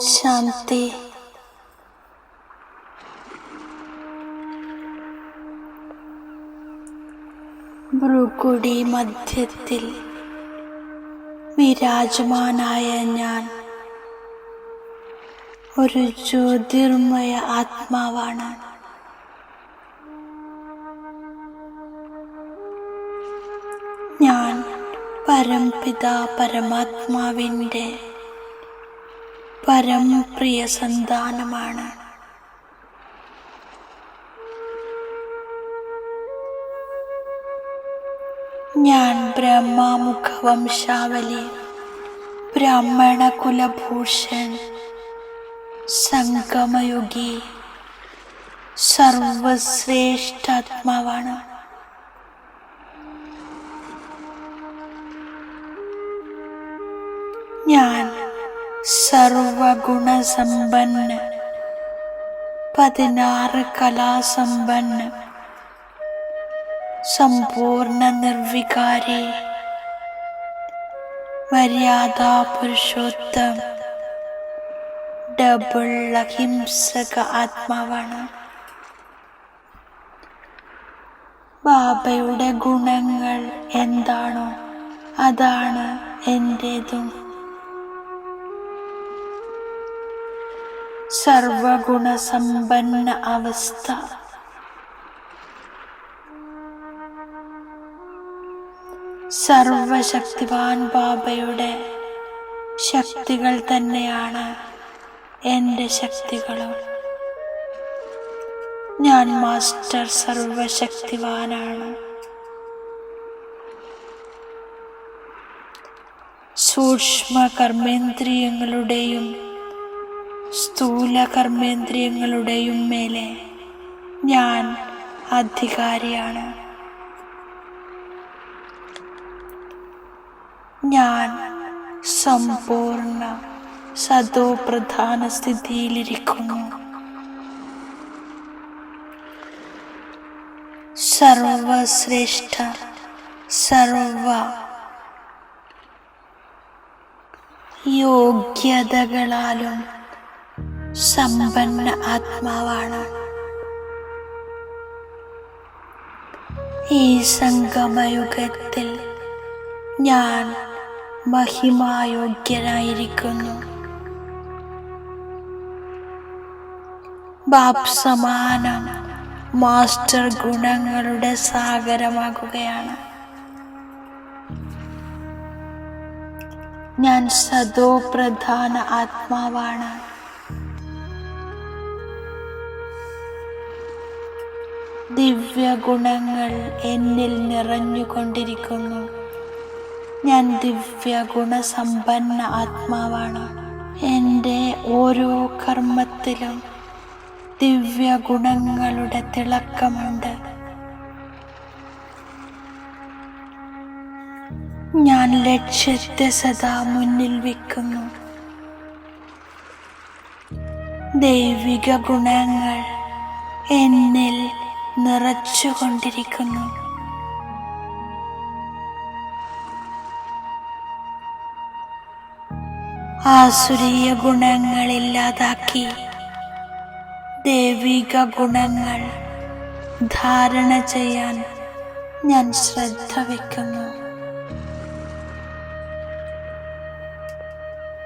ശാന്തി. ഭ്രുകുടി മധ്യത്തിൽ വിരാജമാനായ ഞാൻ ഒരു ജ്യോതിർമയ ആത്മാവാണ്. ഞാൻ പരംപിത പരമാത്മാവിന്റെ പരംപ്രിയ സന്താനമാണ്. ഞാൻ ബ്രഹ്മാമുഖ വംശാവലി ബ്രാഹ്മണ കുലഭൂഷൺ സംഗമയുഗി സർവശ്രേഷ്ഠാത്മാവാണ്. ഞാൻ സർവഗുണസമ്പന്ന. പതിനാറ് കലാസമ്പന്ന. സമ്പൂർണ നിർവികാരി. മര്യാദാ പുരുഷോത്തം. ഡബിൾ അഹിംസക ആത്മാവാണ്. ബാബയുടെ ഗുണങ്ങൾ എന്താണോ അതാണ് എന്റേതും സർവഗുണസമ്പന്ന അവസ്ഥ. സർവശക്തിവാൻ ബാബയുടെ ശക്തികൾ തന്നെയാണ് എന്റെ ശക്തികളും. ഞാൻ മാസ്റ്റർ സർവശക്തിവാനാണ്. സൂക്ഷ്മ കർമ്മേന്ദ്രിയങ്ങളുടെയും സ്ഥൂല കർമ്മേന്ദ്രിയങ്ങളുടെയും മേലെ ഞാൻ അധികാരിയാണ്. ഞാൻ സമ്പൂർണ പ്രധാന സ്ഥിതിയിലിരിക്കുന്നു. സർവശ്രേഷ്ഠ സർവ യോഗ്യതകളാലും സമ്പന്ന ആത്മാവാണ്. ഈ സംഗമയുഗത്തിൽ ഞാൻ മഹിമായോഗ്യനായിരിക്കുന്നു. ബാപ് സമാനം മാസ്റ്റർ ഗുണങ്ങളുടെ സാഗരമാകുകയാണ്. ഞാൻ സദോ പ്രധാന ആത്മാവാണ്. ദിവ്യ ഗുണങ്ങൾ എന്നിൽ നിറഞ്ഞുകൊണ്ടിരിക്കുന്നു. ഞാൻ ദിവ്യ ഗുണസമ്പന്ന ആത്മാവാണ്. എന്റെ ഓരോ കർമ്മത്തിലും ദിവ്യഗുണങ്ങളുടെ തിളക്കമുണ്ട്. ഞാൻ ലക്ഷ്യത്തെ സദാ മുന്നിൽ വെക്കുന്നു. ദൈവിക ഗുണങ്ങൾ എന്നിൽ നിറച്ചുകൊണ്ടിരിക്കുന്നു. ആസുരീയ ഗുണങ്ങൾ ഇല്ലാതാക്കി ദൈവിക ഗുണങ്ങൾ ധാരണ ചെയ്യാൻ ഞാൻ ശ്രദ്ധ വയ്ക്കുന്നു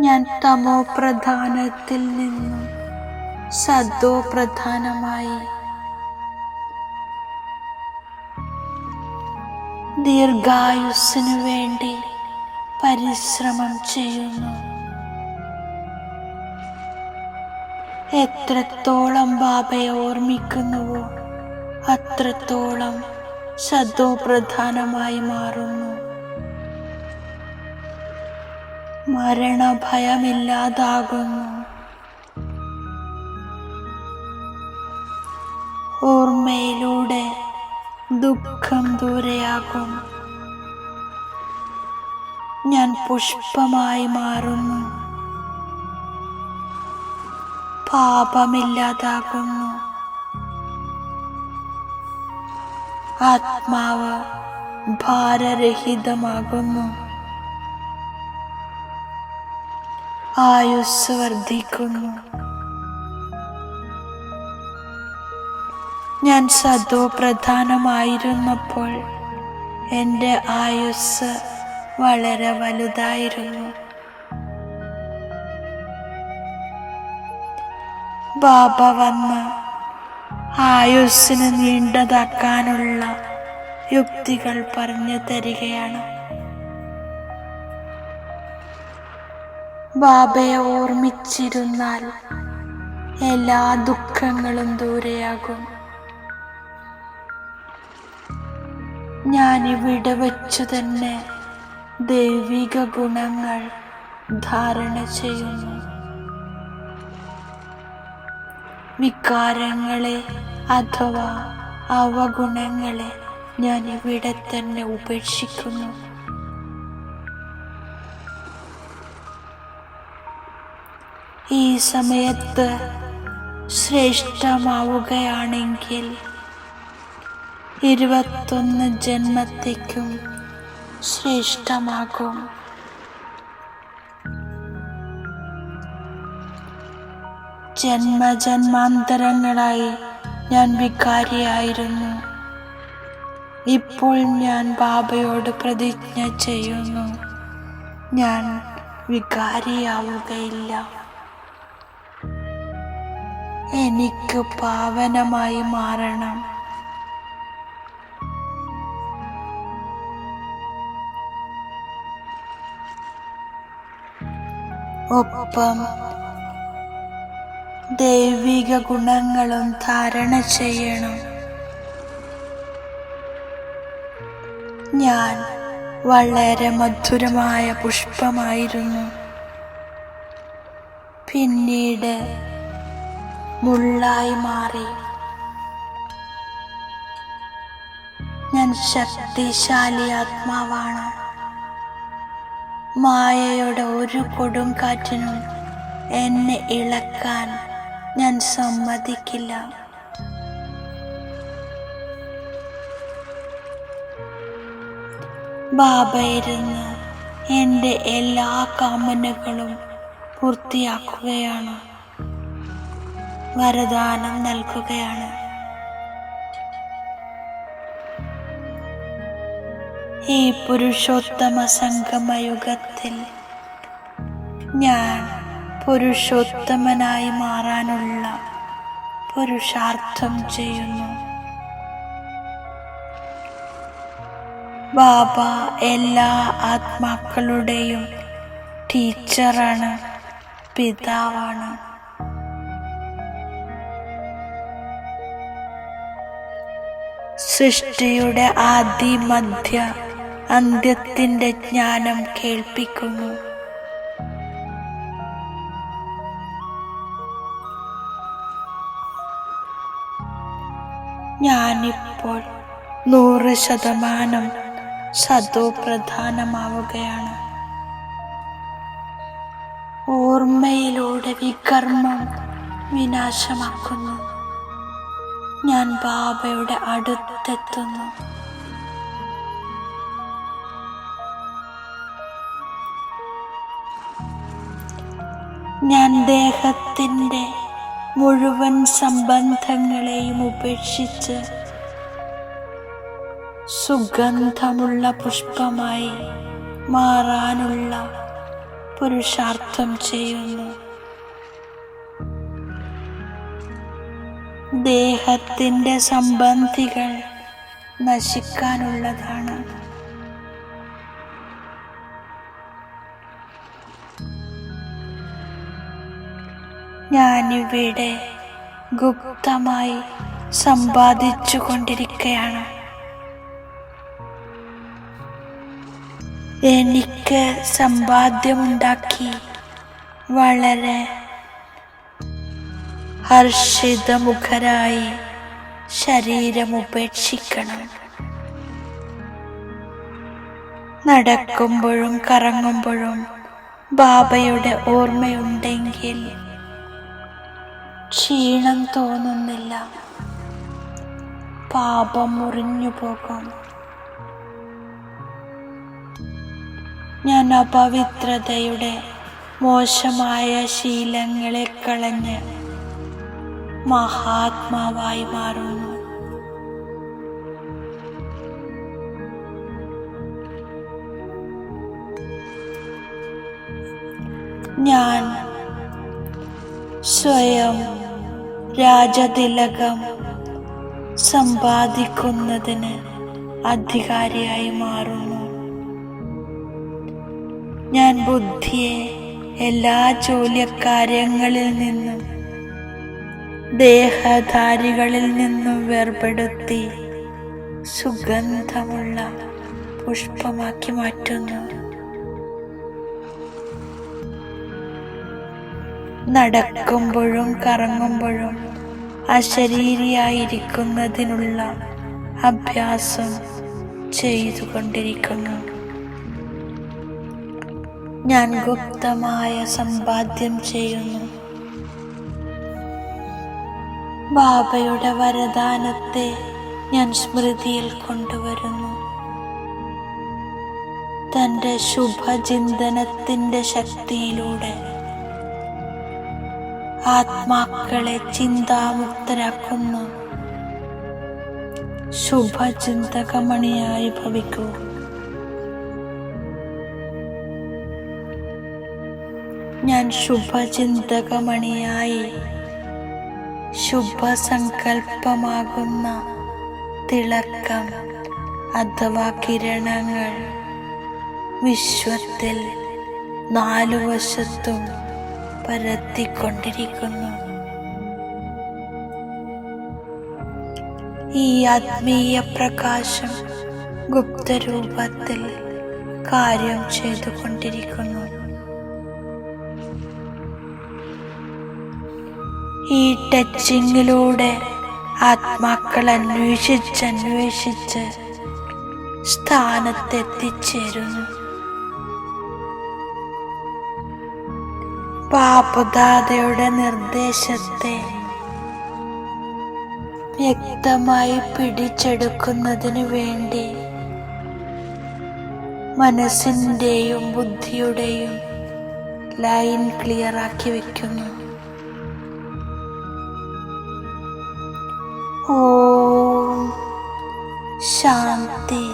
ഞാൻ തമോ പ്രധാനത്തിൽ നിന്നും സദോ പ്രധാനമായി ദീർഘായുസ്സിനു വേണ്ടി പരിശ്രമം ചെയ്യുന്നു. എത്രത്തോളം ബാബയെ ഓർമ്മിക്കുന്നുവോ അത്രത്തോളം പ്രധാനമായി മാറുന്നു. മരണഭയമില്ലാതാകുന്നു. ഓർമ്മയിലൂടെ ദുഃഖം ദൂരെയാകും. ഞാൻ പുഷ്പമായി മാറുന്നു. പാപമില്ലാതാകുന്നു. ആത്മാവ് ഭാരരഹിതമാകുന്നു. ആയുസ് വർദ്ധിക്കുന്നു. ഞാൻ സദോ പ്രധാനമായിരുന്നപ്പോൾ എന്റെ ആയുസ് വളരെ വലുതായിരുന്നു. ബാബ വന്ന് ആയുസ്സിന് നീണ്ടതാക്കാനുള്ള യുക്തികൾ പറഞ്ഞു തരികയാണ്. ബാബയെ ഓർമ്മിച്ചിരുന്നാൽ എല്ലാ ദുഃഖങ്ങളും ദൂരെയാകും. ഞാൻ ഇവിടെ വച്ചു തന്നെ ദൈവിക ഗുണങ്ങൾ ധാരണ ചെയ്യുന്നു. വികാരങ്ങളെ അഥവാ അവഗുണങ്ങളെ ഞാൻ ഇവിടെ തന്നെ ഉപേക്ഷിക്കുന്നു. ഈ സമയത്ത് ശ്രേഷ്ഠമാവുകയാണെങ്കിൽ ഇരുപത്തൊന്ന് ജന്മത്തേക്കും ശ്രേഷ്ഠമാകും. ജന്മജന്മാന്തരങ്ങളായി ഞാൻ വികാരിയായിരുന്നു. ഇപ്പോൾ ഞാൻ ബാബയോട് പ്രതിജ്ഞ ചെയ്യുന്നു. ഞാൻ വികാരിയാവുകയില്ല. എനിക്ക് പാവനമായി മാറണം. ഒപ്പം ദൈവിക ഗുണങ്ങളും ധാരണ ചെയ്യണം. ഞാൻ വളരെ മധുരമായ പുഷ്പമായിരുന്നു. പിന്നീട് മുള്ളായി മാറി. ഞാൻ ശക്തിശാലി ആത്മാവാണ്. മായയുടെ ഒരു കൊടുങ്കാറ്റിനും എന്നെ ഇളക്കാൻ ഞാൻ സമ്മതിക്കില്ല. ബാബയിരുന്ന് എന്റെ എല്ലാ കാമനകളും പൂർത്തിയാക്കുകയാണ്. വരദാനം നൽകുകയാണ്. ഈ പുരുഷോത്തമ സംഗമയുഗത്തിൽ ഞാൻ പുരുഷോത്തമനായി മാറാനുള്ള പുരുഷാർത്ഥം ചെയ്യുന്നു. ബാബ എല്ലാ ആത്മാക്കളുടെയും ടീച്ചറാണ് പിതാവാണ്. സൃഷ്ടിയുടെ ആദി മധ്യ അന്ത്യത്തിന്റെ ജ്ഞാനം കേൾപ്പിക്കുന്നു. ഞാനിപ്പോൾ നൂറ് ശതമാനം സതോ പ്രധാനമാവുകയാണ് ഓർമ്മയിലൂടെ വികർമ്മം വിനാശമാക്കുന്നു. ഞാൻ ബാബയുടെ അടുത്തെത്തുന്നു. ഞാൻ ദേഹത്തിന്റെ മുഴുവൻ സംബന്ധങ്ങളെയും ഉപേക്ഷിച്ച് സുഗന്ധമുള്ള പുഷ്പമായി മാറാനുള്ള പുരുഷാർത്ഥം ചെയ്യുന്നു. ദേഹത്തിന്റെ സംബന്ധികൾ നശിക്കാനുള്ളതാണ്. ഞാനിവിടെ ഗുപ്തമായി സമ്പാദിച്ചു കൊണ്ടിരിക്കുകയാണ് എനിക്ക് സമ്പാദ്യമുണ്ടാക്കി വളരെ ഹർഷിതമുഖരായി ശരീരം ഉപേക്ഷിക്കണം നടക്കുമ്പോഴും കറങ്ങുമ്പോഴും ബാബയുടെ ഓർമ്മയുണ്ടെങ്കിൽ ക്ഷീണം തോന്നുന്നില്ല. പാപം മുറിഞ്ഞു പോകും. ഞാൻ അപവിത്രതയുടെ മോശമായ ശീലങ്ങളെ കളഞ്ഞ് മഹാത്മാവായി മാറുന്നു. ഞാൻ സ്വയം രാജതിലകം സമ്പാദിക്കുന്നതിന് അധികാരിയായി മാറുന്നു. ഞാൻ ബുദ്ധിയെ എല്ലാ ജോലിക്കാര്യങ്ങളിൽ നിന്നും ദേഹധാരികളിൽ നിന്നും വേർപെടുത്തി സുഗന്ധമുള്ള പുഷ്പമാക്കി മാറ്റുന്നു. നടക്കുമ്പോഴും കറങ്ങുമ്പോഴും അശരീരിയായിരിക്കുന്നതിനുള്ള അഭ്യാസം ചെയ്തുകൊണ്ടിരിക്കുന്നു. ഞാൻ ഗുപ്തമായ സമ്പാദ്യം ചെയ്യുന്നു. ബാബയുടെ വരദാനത്തെ ഞാൻ സ്മൃതിയിൽ കൊണ്ടുവരുന്നു. തന്റെ ശുഭചിന്തനത്തിന്റെ ശക്തിയിലൂടെ ആത്മാക്കളെ ചിന്താമുക്തരാക്കുന്നു. ശുഭചിന്തകമണിയായി ഭവിക്കൂ. ഞാൻ ശുഭചിന്തകമണിയായി ശുഭസങ്കൽപ്പമാകുന്ന തിളക്കം അഥവാ കിരണങ്ങൾ വിശ്വത്തിൽ നാലു വശത്തും പരത്തിക്കൊണ്ടിരിക്കുന്നു. ഈ ആത്മീയ പ്രകാശം ഗുപ്തരൂപത്തിൽ കാര്യം ചെയ്തുകൊണ്ടിരിക്കുന്നു. ഈ ടച്ചിങ്ങിലൂടെ ആത്മാക്കൾ അന്വേഷിച്ചന്വേഷിച്ച് സ്ഥാനത്തെത്തിച്ചേരുന്നു. പാപദാതയുടെ നിർദ്ദേശത്തെ വ്യക്തമായി പിടിച്ചെടുക്കുന്നതിന് വേണ്ടി മനസ്സിന്റെയും ബുദ്ധിയുടെയും ലൈൻ ക്ലിയറാക്കി വെക്കുന്നു. ഓ ശാന്തി.